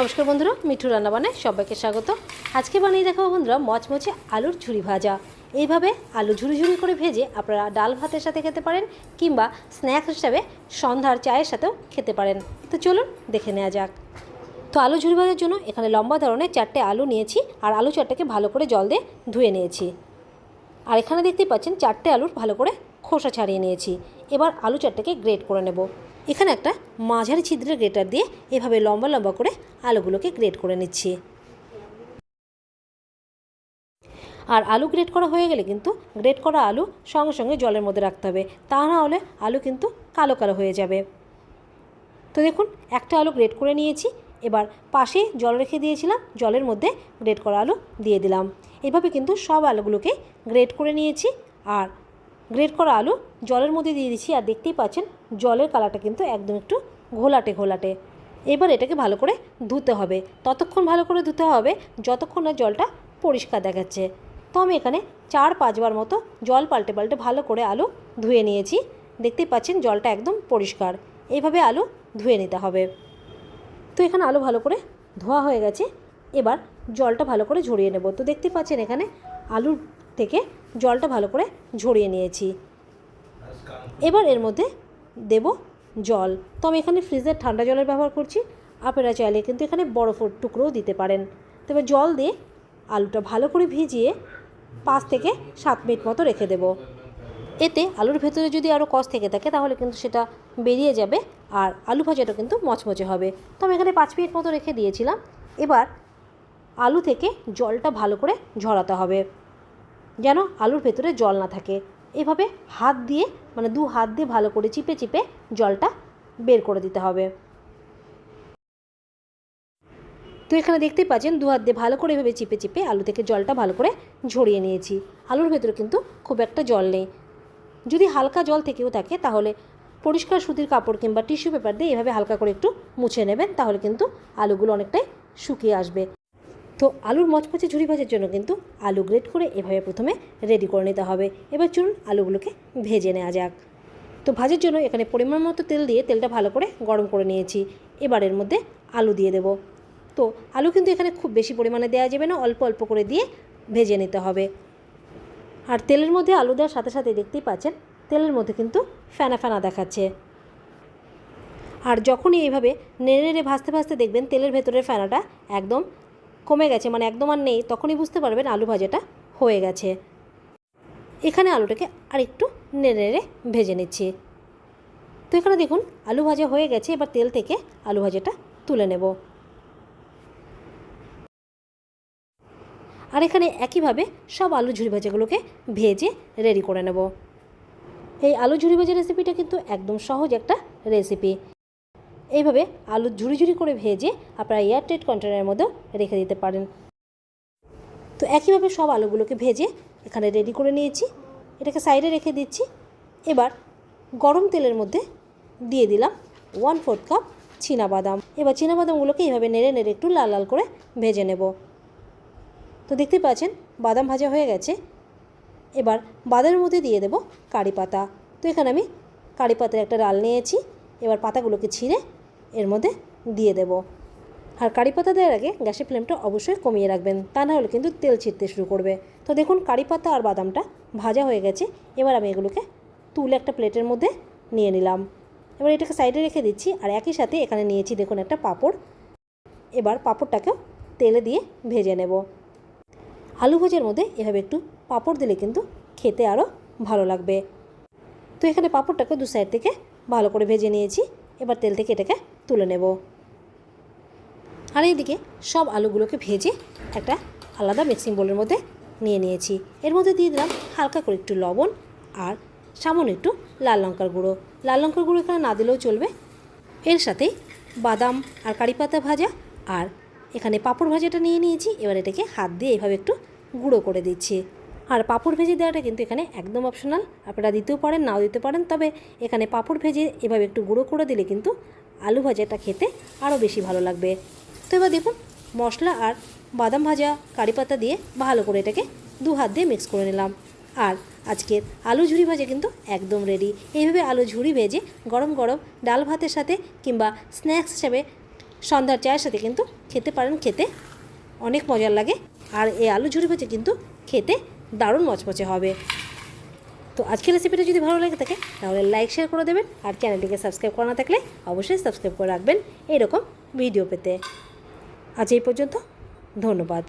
নমস্কার বন্ধুরা, মিঠু রান্না বানায় সবাইকে স্বাগত। আজকে বানিয়ে দেখাবো বন্ধুরা মচমচে আলুর ঝুরি ভাজা। এইভাবে আলু ঝুরি ঝুরি করে ভেজে আপনারা ডাল ভাতের সাথে খেতে পারেন কিংবা স্ন্যাক্স হিসাবে সন্ধ্যার চায়ের সাথেও খেতে পারেন। তো চলুন দেখে নেওয়া যাক। তো আলু ঝুরি ভাজার জন্য এখানে লম্বা ধরনের চারটে আলু নিয়েছি আর আলু চারটাকে ভালো করে জল দিয়ে ধুয়ে নিয়েছি। আর এখানে দেখতেই পাচ্ছেন চারটে আলুর ভালো করে খোসা ছাড়িয়ে নিয়েছি। এবার আলু চারটাকে গ্রেট করে নেব। এখানে একটা মাঝারি ছিদ্রের গ্রেটার দিয়ে এভাবে লম্বা লম্বা করে আলুগুলোকে গ্রেট করে নিচ্ছি। আর আলু গ্রেট করা হয়ে গেলে কিন্তু গ্রেট করা আলু সঙ্গে সঙ্গে জলের মধ্যে রাখতে হবে। তা না হলে আলু কিন্তু কালো কালো হয়ে যাবে। তো দেখুন, একটা আলু গ্রেট করে নিয়েছি। এবার পাশে জল রেখে দিয়েছিলাম, জলের মধ্যে গ্রেট করা আলু দিয়ে দিলাম। এভাবে কিন্তু সব আলুগুলোকে গ্রেট করে নিয়েছি। আর গ্রেট করা আলু জলের মধ্যে দিয়ে দিচ্ছি আর দেখতেই পাচ্ছেন জলের কালারটা কিন্তু একদম একটু ঘোলাটে ঘোলাটে। এবার এটাকে ভালো করে ধুতে হবে। ততক্ষণ ভালো করে ধুতে হবে যতক্ষণ না জলটা পরিষ্কার দেখাচ্ছে। তো আমি এখানে চার, পাঁচবার মতো জল পাল্টে পাল্টে ভালো করে আলু ধুয়ে নিয়েছি। দেখতেই পাচ্ছেন জলটা একদম পরিষ্কার। এইভাবে আলু ধুয়ে নিতে হবে। তো এখানে আলু ভালো করে ধোয়া হয়ে গেছে। এবার জলটা ভালো করে ঝরিয়ে নেব। তো দেখতে পাচ্ছেন এখানে আলুর থেকে জলটা ভালো করে ঝরিয়ে নিয়েছি। এবার এর মধ্যে দেব জল। তো আমি এখানে ফ্রিজের ঠান্ডা জলের ব্যবহার করছি। আপনারা চাইলে কিন্তু এখানে বরফের টুকরোও দিতে পারেন। তবে জল দিয়ে আলুটা ভালো করে ভিজিয়ে পাঁচ থেকে সাত মিনিট মতো রেখে দেব। এতে আলুর ভেতরে যদি আরও কষ থেকে থাকে, তাহলে কিন্তু সেটা বেরিয়ে যাবে আর আলু ভাজাটা কিন্তু মচমচে হবে। তো আমি এখানে পাঁচ মিনিট মতো রেখে দিয়েছিলাম। এবার আলু থেকে জলটা ভালো করে ঝরাতে হবে। যেন আলুর ভেতরে জল না থাকে। এভাবে হাত দিয়ে মানে দু হাত দিয়ে ভালো করে চিপে চিপে জলটা বের করে দিতে হবে। তো এখানে দেখতেই পাচ্ছেন, দু হাত দিয়ে ভালো করে এভাবে চিপে চিপে আলু থেকে জলটা ভালো করে ঝরিয়ে নিয়েছি। আলুর ভেতরে কিন্তু খুব একটা জল নেই। যদি হালকা জল থেকেও থাকে, তাহলে পরিষ্কার সুতির কাপড় কিংবা টিস্যু পেপার দিয়ে এভাবে হালকা করে একটু মুছে নেবেন, তাহলে কিন্তু আলুগুলো অনেকটাই শুকিয়ে আসবে। তো আলুর মচমচে ঝুরি ভাজার জন্য কিন্তু আলু গ্রেট করে এভাবে প্রথমে রেডি করে নিতে হবে। এবার চলুন আলুগুলোকে ভেজে নেওয়া যাক। তো ভাজার জন্য এখানে পরিমাণ মতো তেল দিয়ে তেলটা ভালো করে গরম করে নিয়েছি। এবার এর মধ্যে আলু দিয়ে দেব। তো আলু কিন্তু এখানে খুব বেশি পরিমাণে দেওয়া যাবে না, অল্প অল্প করে দিয়ে ভেজে নিতে হবে। আর তেলের মধ্যে আলু দেওয়ার সাথে সাথে দেখতেই পাচ্ছেন, তেলের মধ্যে কিন্তু ফেনা ফেনা দেখাচ্ছে। আর যখনই এইভাবে নেড়ে নেড়ে ভাজতে ভাজতে দেখবেন তেলের ভেতরের ফেনাটা একদম কমে গেছে মানে একদম আর নেই, তখনই বুঝতে পারবেন আলু ভাজাটা হয়ে গেছে। এখানে আলুটাকে আর একটু নেড়ে নেড়ে ভেজে নিচ্ছি। তো এখানে দেখুন, আলু ভাজা হয়ে গেছে, এবার তেল থেকে আলু ভাজাটা তুলে নেব। আর এখানে একইভাবে সব আলু ঝুড়ি ভাজাগুলোকে ভেজে রেডি করে নেব। এই আলু ঝুড়ি ভাজা রেসিপিটা কিন্তু একদম সহজ একটা রেসিপি এইভাবে আলু ঝুরি ঝুড়ি করে ভেজে আপনারা এয়ারটাইট কন্টেনারের মধ্যেও রেখে দিতে পারেন। তো একইভাবে সব আলুগুলোকে ভেজে এখানে রেডি করে নিয়েছি। এটাকে সাইডে রেখে দিচ্ছি। এবার গরম তেলের মধ্যে দিয়ে দিলাম ওয়ান ফোর্থ কাপ বাদাম এবার বাদামগুলোকে এইভাবে নেড়ে নেড়ে একটু লাল লাল করে ভেজে নেব। তো দেখতে পাচ্ছেন, বাদাম ভাজা হয়ে গেছে। এবার বাদামের মধ্যে দিয়ে দেব কারি পাতা। তো এখানে আমি কারি পাতার একটা ডাল নিয়েছি। এবার পাতাগুলোকে ছিঁড়ে এর মধ্যে দিয়ে দেব। আর কারি পাতা দেওয়ার আগে গ্যাসের ফ্লেমটা অবশ্যই কমিয়ে রাখবেন, তা না হলে কিন্তু তেল ছিটতে শুরু করবে। তো দেখুন, কারি পাতা আর বাদামটা ভাজা হয়ে গেছে। এবার আমি এগুলোকে তুলে একটা প্লেটের মধ্যে নিয়ে নিলাম। এবার এটাকে সাইডে রেখে দিচ্ছি, আর একই সাথে এখানে নিয়েছি দেখুন একটা পাঁপড়। এবার পাঁপড়টাকেও তেলে দিয়ে ভেজে নেব। আলু ভাজার মধ্যে এভাবে একটু পাঁপড় দিলে কিন্তু খেতে আরও ভালো লাগবে। তো এখানে পাঁপড়টাকে দু সাইড থেকে ভালো করে ভেজে নিয়েছি। এবার তেল থেকে এটাকে তুলে নেব। আর এইদিকে সব আলুগুলোকে ভেজে একটা আলাদা মিক্সিং বোলের মধ্যে নিয়ে নিয়েছি। এর মধ্যে দিয়ে দিলাম হালকা করে একটু লবণ আর সামান্য একটু লাল লঙ্কার গুঁড়ো। লাল লঙ্কার গুঁড়ো এখানে না দিলেও চলবে। এর সাথে বাদাম আর কারি পাতা ভাজা আর এখানে পাঁপড় ভাজাটা নিয়ে নিয়েছি। এবার এটাকে হাত দিয়ে এভাবে একটু গুঁড়ো করে দিচ্ছি। আর পাঁপড় ভেজে দেওয়াটা কিন্তু এখানে একদম অপশনাল আপনারা দিতেও পারেন, নাও দিতে পারেন। তবে এখানে পাঁপড় ভেজে এভাবে একটু গুঁড়ো করে দিলে কিন্তু আলু ভাজাটা খেতে আরও বেশি ভালো লাগবে। তো এবার দেখুন, মশলা আর বাদাম ভাজা কারি পাতা দিয়ে ভালো করে এটাকে দু হাত দিয়ে মিক্স করে নিলাম। আর আজকের আলু ঝুড়ি ভাজা কিন্তু একদম রেডি এইভাবে আলু ঝুড়ি ভেজে গরম গরম ডাল ভাতের সাথে কিংবা স্ন্যাক্স হিসাবে সন্ধ্যার চায়ের সাথে কিন্তু খেতে পারেন, খেতে অনেক মজার লাগে। আর এই আলু ঝুড়ি ভাজা কিন্তু খেতে দারুণ মচমচে হবে। তো আজকের রেসিপিটা যদি ভালো লাগে থাকে, তাহলে লাইক শেয়ার করে দেবেন আর চ্যানেলটিকে সাবস্ক্রাইব করা না থাকলে অবশ্যই সাবস্ক্রাইব করে রাখবেন। এরকম ভিডিও পেতে। আজ এই পর্যন্ত, ধন্যবাদ।